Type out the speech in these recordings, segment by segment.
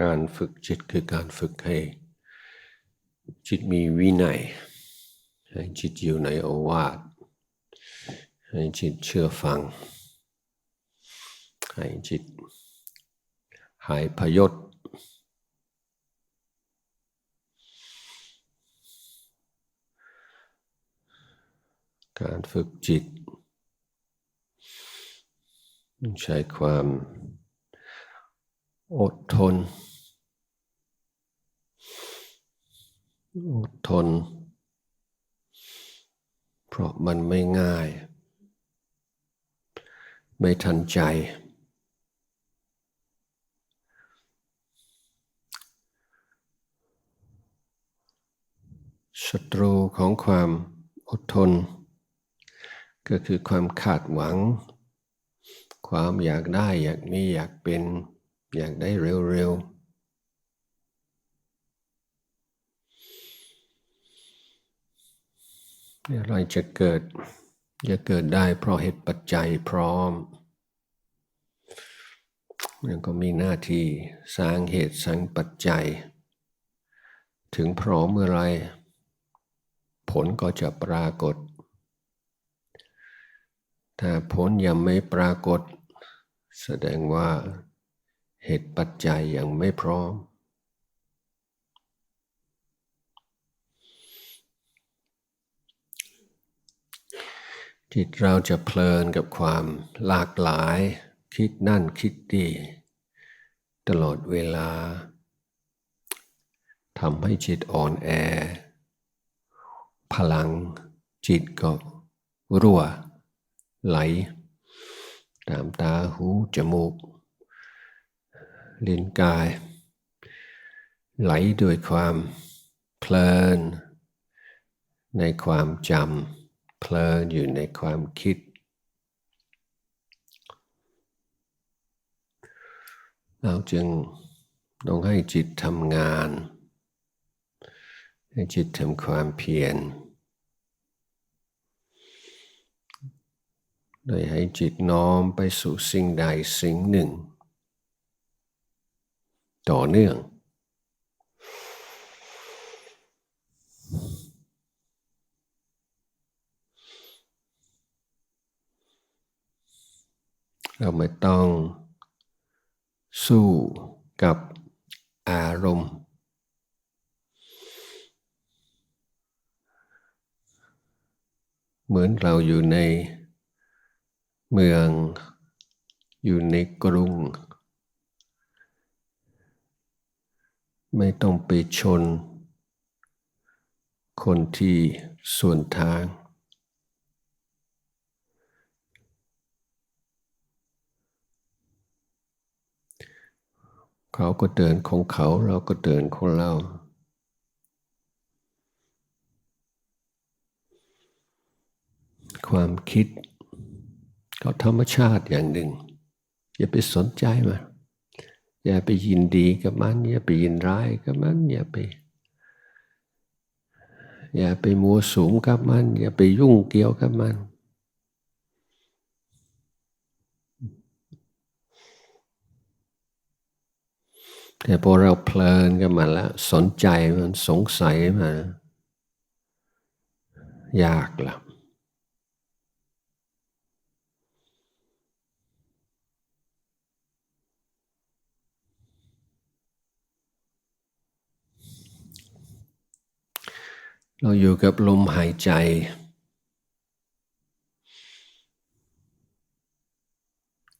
การฝึกจิตคือการฝึกให้จิตมีวินัย ให้จิตอยู่ในโอวาท ให้จิตเชื่อฟัง ให้จิตหายพยศการฝึกจิต ใช้ความอดทน อดทน เพราะมันไม่ง่าย ไม่ทันใจ ศัตรูของความอดทน ก็คือความขาดหวัง ความอยากได้อยากมีอยากเป็น อยากได้เร็วๆ อะไรจะเกิด จะเกิดได้เพราะเหตุปัจจัยพร้อมมันก็มีหน้าที่สร้างเหตุสร้างปัจจัย ถึงพร้อมเมื่อไร ผลก็จะปรากฏ ถ้าผลยังไม่ปรากฏ แสดงว่าเหตุปัจจัยยังไม่พร้อม จิตเราจะเพลินกับความหลากหลาย คิดนั่นคิดดี ตลอดเวลาทำให้จิตอ่อนแอ พลังจิตก็รั่ว ไหล ตามตาหูจมูกลิ้นกาย ไหลด้วยความเพลิน ในความจำ เพลินอยู่ในความคิด เราจึงต้องให้จิตทำงาน ให้จิตทำความเพียรโดยให้จิตน้อมไปสู่สิ่งใดสิ่งหนึ่ง ต่อเนื่อง เราไม่ต้องสู้กับอารมณ์ เหมือนเราอยู่ในเมืองอยู่ในกรุง ไม่ต้องไปชน คนที่ส่วนทาง เขาก็เดินของเขาเราก็เดินของเรา ความคิดก็ธรรมชาติอย่างหนึ่ง อย่าไปสนใจมันอย่าไปยินดีกับมัน อย่าไปยินร้ายกับมัน อย่าไป อย่าไปมัวสูงกับมัน อย่าไปยุ่งเกี่ยวกับมัน แต่พอเราเพลินกับมันแล้ว สนใจมันสงสัยมันยากละเราอยู่กับลมหายใจ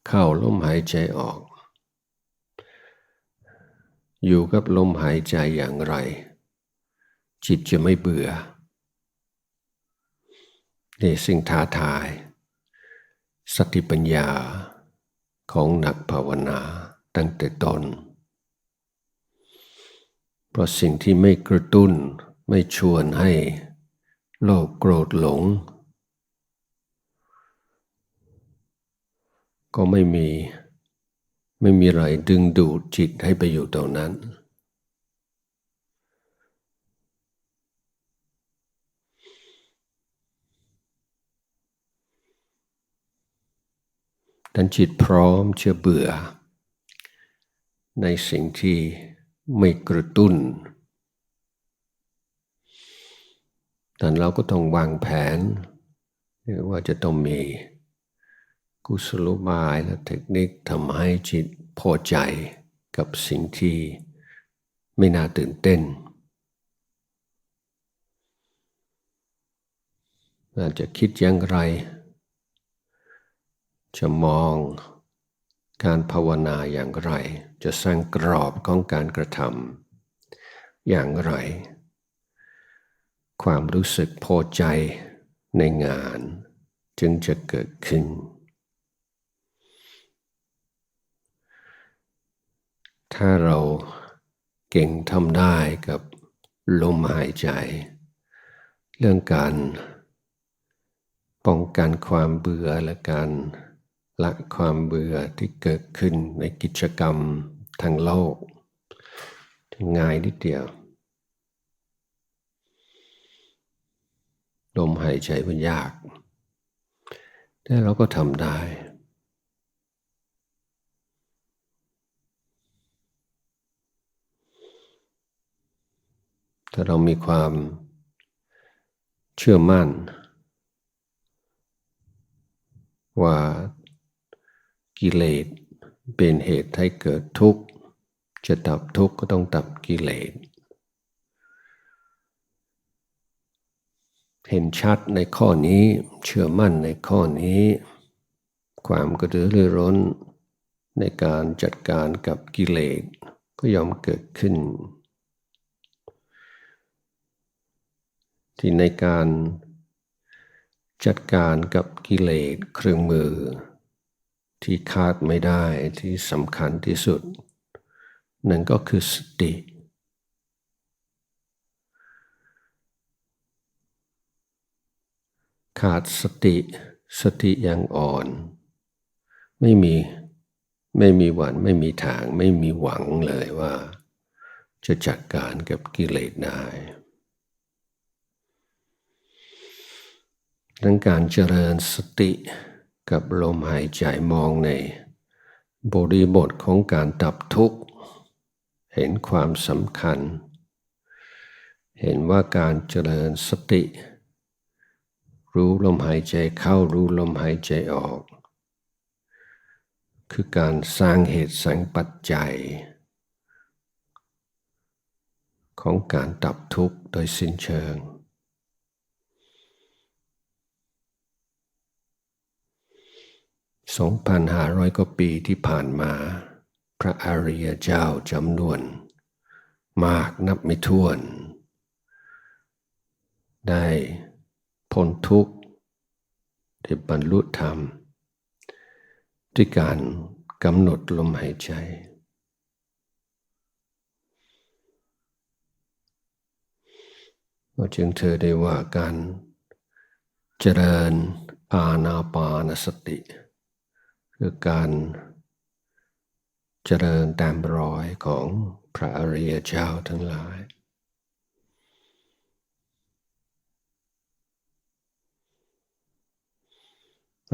เข้าลมหายใจออก อยู่กับลมหายใจอย่างไร จิตจะไม่เบื่อนี่สิ่งท้าทาย สติปัญญาของนักภาวนาตั้งแต่ตนเพราะสิ่งที่ไม่กระตุ้นไม่ชวนให้โลภโกรธหลง ก็ไม่มี ไม่มีอะไรดึงดูดจิตให้ไปอยู่ตรงนั้น ดันจิตพร้อมจะเบื่อ ในสิ่งที่ไม่กระตุ้นแต่เราก็ต้องวางแผนว่าจะต้องมี กุศโลบายและเทคนิคทำให้จิตพอใจกับสิ่งที่ไม่น่าตื่นเต้น อาจจะคิดอย่างไร จะมองการภาวนาอย่างไร จะสร้างกรอบของการกระทำอย่างไร ความรู้สึกพอใจในงานจึงจะเกิดขึ้น ถ้าเราเก่งทำได้กับลมหายใจ เรื่องการป้องกันความเบื่อและการละความเบื่อที่เกิดขึ้นในกิจกรรมทางโลกง่ายนิดเดียว ลมหายใจมันยาก แต่เราก็ทำได้ ถ้าเรามีความเชื่อมั่น ว่ากิเลสเป็นเหตุให้เกิดทุกข์ จะดับทุกข์ก็ต้องดับกิเลส เห็นชัดในข้อนี้เชื่อมั่นในข้อนี้ ความกระตือรือร้นในการจัดการกับกิเลสก็ยอมเกิดขึ้น ที่ในการจัดการกับกิเลสเครื่องมือ ที่คาดไม่ได้ที่สำคัญที่สุด นั่นก็คือสติ ขาดสติสติยังอ่อน ไม่มีไม่มีวันไม่มีทางไม่มีหวังเลยว่า จะจัดการกับกิเลสได้ ดังการเจริญสติกับลมหายใจมองในบริบทของการดับทุกข์ เห็นความสำคัญ เห็นว่าการเจริญสติ รู้ลมหายใจเข้ารู้ลมหายใจออก คือการสร้างเหตุสร้างปัจจัย ของการดับทุกข์โดยสิ้นเชิง 2,500 กว่าปีที่ผ่านมา พระอริยเจ้าจำนวน มากนับไม่ถ้วน ได้พ้นทุกข์ได้บรรลุธรรม ด้วยการกำหนดลมหายใจ ก็จึงเธอได้ว่าการเจริญอาณาปานสติ คือการเจริญตามรอยของพระอริยเจ้าทั้งหลาย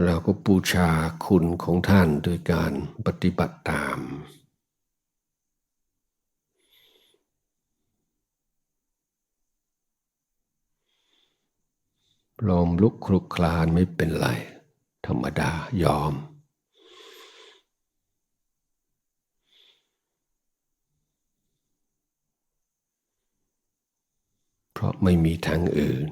เราก็บูชาคุณของท่านโดยการปฏิบัติตาม ลอมลุกคลุกคลานไม่เป็นไร ธรรมดายอม เพราะไม่มีทางอื่น